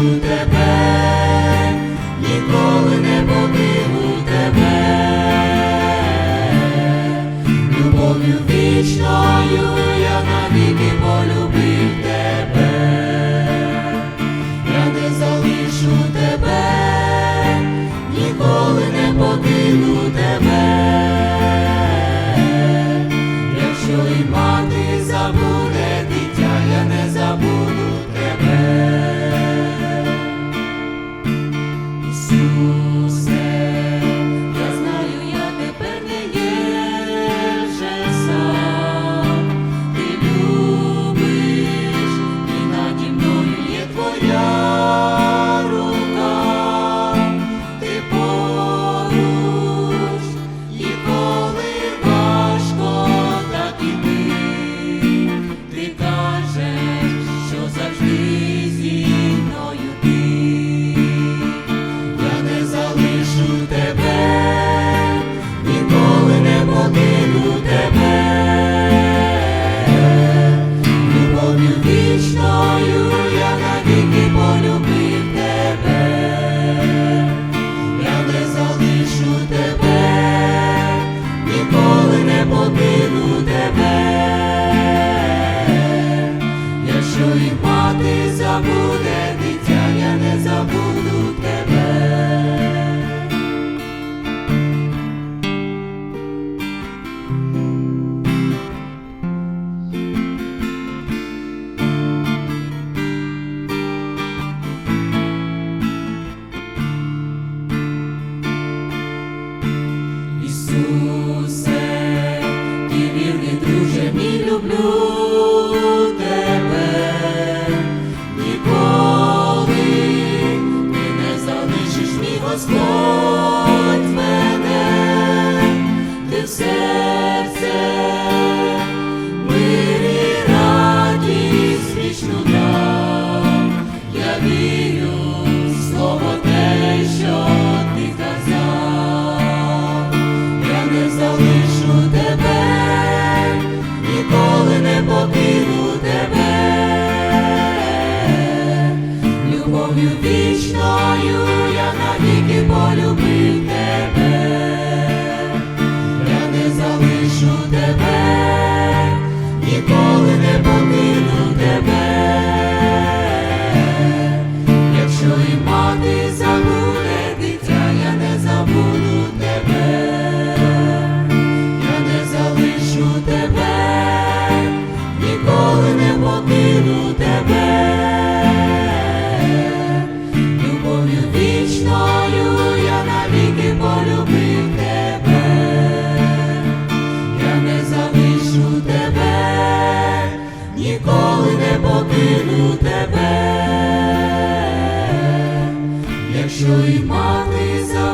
покину тебе, ніколи не покину тебе, любов'ю вічною я навіки. Ніколи не покину тебе, якщо і мати забуде